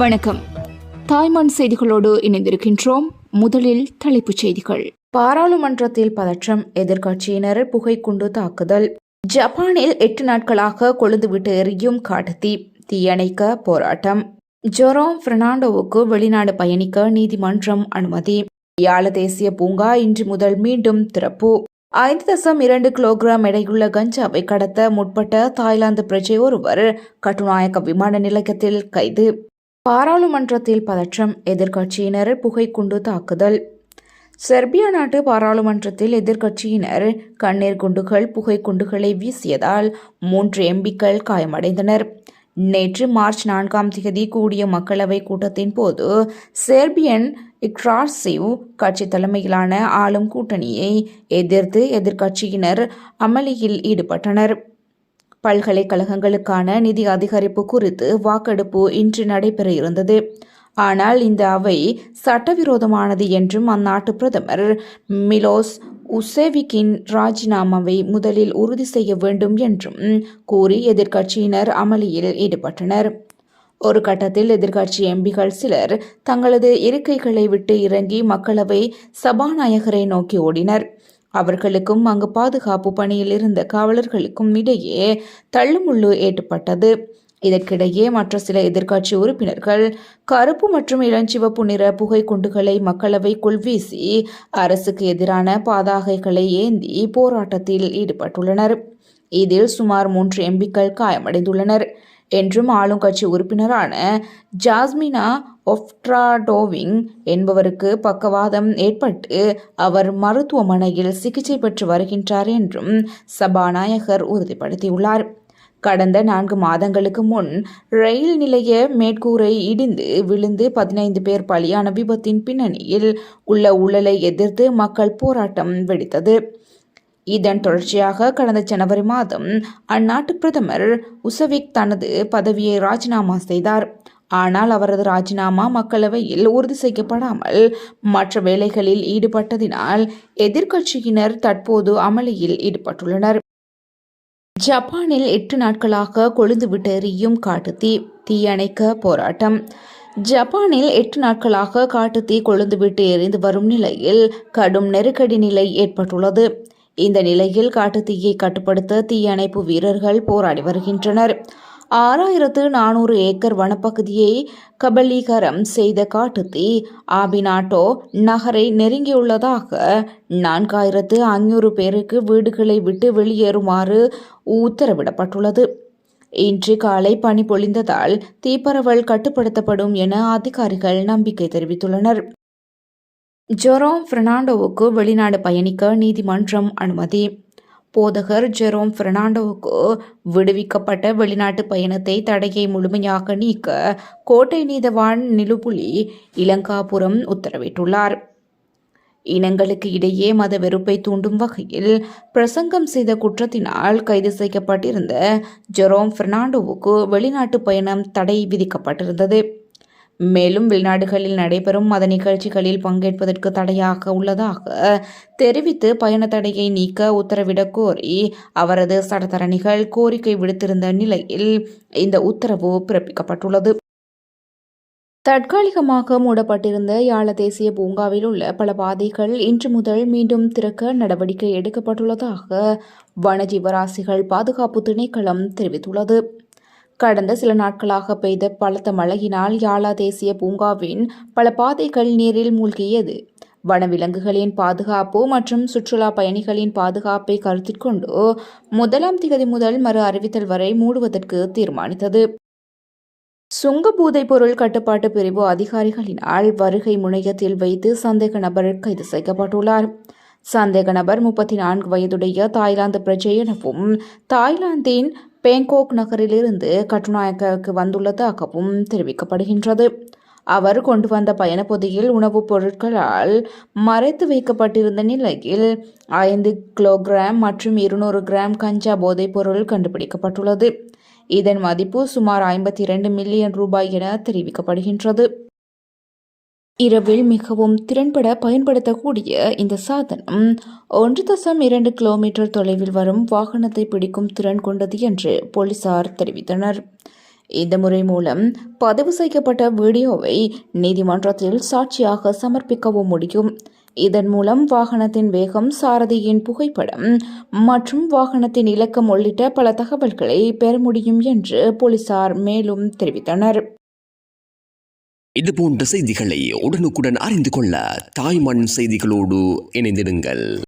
வணக்கம். தாய்மான் செய்திகளோடு இணைந்திருக்கின்றோம். முதலில் தலைப்புச் செய்திகள். பாராளுமன்றத்தில் பதற்றம் எதிர்க்கட்சியினர் புகைக்குண்டு தாக்குதல். ஜப்பானில் எட்டு நாட்களாக கொழுந்துவிட்டு எரியும் காட்டுத்தீ தீயணைக்க போராட்டம். ஜொரோம் பெர்னாண்டோவுக்கு வெளிநாடு பயணிக்க நீதிமன்றம் அனுமதி. யாழ தேசிய பூங்கா இன்று முதல் மீண்டும் திறப்பு. ஐந்து தசம் இரண்டு கிலோகிராம் எடையுள்ள கஞ்சாவை கடத்த முற்பட்ட தாய்லாந்து பிரஜை ஒருவர் கட்டுநாயக்க விமான நிலையத்தில் கைது. பாராளுமன்றத்தில் பதற்றம் எதிர்க்கட்சியினர் புகைக்குண்டு தாக்குதல். செர்பியா நாட்டு பாராளுமன்றத்தில் எதிர்க்கட்சியினர் கண்ணீர் குண்டுகள் புகைக்குண்டுகளை வீசியதால் மூன்று எம்பிக்கள் காயமடைந்தனர். நேற்று மார்ச் நான்காம் தேதி கூடிய மக்களவை கூட்டத்தின் போது செர்பியன் இக்ராசிவ் கட்சி தலைமையிலான ஆளும் கூட்டணியை எதிர்த்து எதிர்க்கட்சியினர் அமளியில் ஈடுபட்டனர். பல்கலைக்கழகங்களுக்கான நிதி அதிகரிப்பு குறித்து வாக்கெடுப்பு இன்று நடைபெற இருந்தது ஆனால் இந்த அவை சட்டவிரோதமானது என்றும் அந்நாட்டு பிரதமர் மிலோஸ் உசேவிக்கின் ராஜினாமாவை முதலில் உறுதி செய்ய வேண்டும் என்றும் கூறி எதிர்க்கட்சியினர் அமளியில் ஈடுபட்டனர். ஒரு கட்டத்தில் எதிர்க்கட்சி எம்பிகள் சிலர் தங்களது இருக்கைகளை விட்டு இறங்கி மக்களவை சபாநாயகரை நோக்கி ஓடினர். அவர்களுக்கும் அங்கு பாதுகாப்பு பணியில் இருந்த காவலர்களுக்கும் இடையே தள்ளுமுள்ளு ஏற்பட்டது. இதற்கிடையே மற்ற சில எதிர்க்கட்சி உறுப்பினர்கள் கருப்பு மற்றும் இளஞ்சிவப்பு நிற புகை குண்டுகளை மக்களவைக்குள் வீசி அரசுக்கு எதிரான பாதாகைகளை ஏந்தி போராட்டத்தில் ஈடுபட்டுள்ளனர். இதில் சுமார் மூன்று எம்பிக்கள் காயமடைந்துள்ளனர். என்றும் ஆளுங்கட்சி உறுப்பினரான ஜாஸ்மினா ஒஃப்ட்ராடோவிங் என்பவருக்கு பக்கவாதம் ஏற்பட்டு அவர் மருத்துவமனையில் சிகிச்சை பெற்று வருகின்றார் என்றும் சபாநாயகர் உறுதிப்படுத்தியுள்ளார். கடந்த நான்கு மாதங்களுக்கு முன் ரயில் நிலைய மேற்கூரை இடிந்து விழுந்து பதினைந்து பேர் பலியான விபத்தின் பின்னணியில் உள்ள ஊழலை எதிர்த்து மக்கள் போராட்டம் வெடித்தது. இதன் தொடர்ச்சியாக கடந்த ஜனவரி மாதம் அந்நாட்டு பிரதமர் உசவிக் தனது பதவியை ராஜினாமா செய்தார். ஆனால் அவரது ராஜினாமா மக்களவையில் உறுதி செய்யப்படாமல் மற்ற வேலைகளில் ஈடுபட்டதினால் எதிர்க்கட்சியினர் தற்போது அமளியில் ஈடுபட்டுள்ளனர். ஜப்பானில் எட்டு நாட்களாக கொழுந்துவிட்டு எரியும் காட்டுத்தீ தீயணைக்க போராட்டம். ஜப்பானில் எட்டு நாட்களாக காட்டுத்தீ கொழுந்துவிட்டு எரிந்து வரும் நிலையில் கடும் நெருக்கடி நிலை ஏற்பட்டுள்ளது. இந்த நிலையில் காட்டுத்தீயை கட்டுப்படுத்த தீயணைப்பு வீரர்கள் போராடி வருகின்றனர். ஆறாயிரத்து நானூறு ஏக்கர் வனப்பகுதியை கபலீகரம் செய்த காட்டுத்தீ ஆபினாட்டோ நகரை நெருங்கியுள்ளதாக நான்காயிரத்து ஐநூறு பேருக்கு வீடுகளை விட்டு வெளியேறுமாறு உத்தரவிடப்பட்டுள்ளது. இன்று காலை பனி பொழிந்ததால் தீப்பரவல் கட்டுப்படுத்தப்படும் என அதிகாரிகள் நம்பிக்கை தெரிவித்துள்ளனர். ஜொரோம் பெர்னாண்டோவுக்கு வெளிநாடு பயணிக்க நீதிமன்றம் அனுமதி. போதகர் ஜெரோம் பெர்னாண்டோவுக்கு விடுவிக்கப்பட்ட வெளிநாட்டு பயணத்தை தடையை முழுமையாக நீக்க கோட்டை நீதவான் நிலுபுலி இலங்காபுரம் உத்தரவிட்டுள்ளார். இனங்களுக்கு இடையே மத வெறுப்பை தூண்டும் வகையில் பிரசங்கம் செய்த குற்றத்தினால் கைது செய்யப்பட்டிருந்த ஜெரோம் பெர்னாண்டோவுக்கு வெளிநாட்டு பயணம் தடை விதிக்கப்பட்டிருந்தது. மேலும் வெளிநாடுகளில் நடைபெறும் மத நிகழ்ச்சிகளில் பங்கேற்பதற்கு தடையாக உள்ளதாக தெரிவித்து பயண தடையை நீக்க உத்தரவிடக் கோரி அவரது சட்டத்தரணிகள் கோரிக்கை விடுத்திருந்த நிலையில் இந்த உத்தரவு பிறப்பிக்கப்பட்டுள்ளது. தற்காலிகமாக மூடப்பட்டிருந்த யாழ தேசிய பூங்காவில் உள்ள பல பாதைகள் இன்று முதல் மீண்டும் திறக்க நடவடிக்கை எடுக்கப்பட்டுள்ளதாக வனஜீவராசிகள் பாதுகாப்பு திணைக்களம் தெரிவித்துள்ளது. கடந்த சில நாட்களாக பெய்த பலத்த மழையினால் யாழா தேசிய பூங்காவின் பல பாதைகள் நீரில் மூழ்கியது. வனவிலங்குகளின் பாதுகாப்பு மற்றும் சுற்றுலா பயணிகளின் பாதுகாப்பை கருத்தில் கொண்டு முதலாம் திகதி முதல் மறு அறிவித்தல் வரை மூடுவதற்கு தீர்மானித்தது. சுங்க பூதை பொருள் கட்டுப்பாட்டு பிரிவு அதிகாரிகளினால் வருகை முனையத்தில் வைத்து சந்தேக நபர் கைது செய்யப்பட்டுள்ளார். சந்தேக நபர் முப்பத்தி நான்கு வயதுடைய தாய்லாந்து பிரஜை எனவும் தாய்லாந்தின் பேங்கோக் நகரிலிருந்து கட்டுநாயக்காவுக்கு வந்துள்ளதாகவும் தெரிவிக்கப்படுகின்றது. அவர் கொண்டு வந்த பயணப்பொதியில் உணவுப் பொருட்களால் மறைத்து வைக்கப்பட்டிருந்த நிலையில் ஐந்து கிலோகிராம் மற்றும் இருநூறு கிராம் கஞ்சா போதைப் பொருள் கண்டுபிடிக்கப்பட்டுள்ளது. இதன் மதிப்பு சுமார் ஐம்பத்தி இரண்டு மில்லியன் ரூபாய் என தெரிவிக்கப்படுகின்றது. இரவில் மிகவும் திறன்பட பயன்படுத்தக்கூடிய இந்த சாதனம் ஒன்று தசம் இரண்டு கிலோமீட்டர் தொலைவில் வரும் வாகனத்தை பிடிக்கும் திறன் கொண்டது என்று போலீசார் தெரிவித்தனர். இந்த முறை மூலம் பதிவு செய்யப்பட்ட வீடியோவை நீதிமன்றத்தில் சாட்சியாக சமர்ப்பிக்கவும் முடியும். இதன் மூலம் வாகனத்தின் வேகம் சாரதியின் புகைப்படம் மற்றும் வாகனத்தின் இலக்கம் உள்ளிட்ட பல தகவல்களை பெற முடியும் என்று போலீசார் மேலும் தெரிவித்தனர். இது போன்ற செய்திகளை உடனுக்குடன் அறிந்து கொள்ள தாய்மண் செய்திகளோடு இணைந்திடுங்கள்.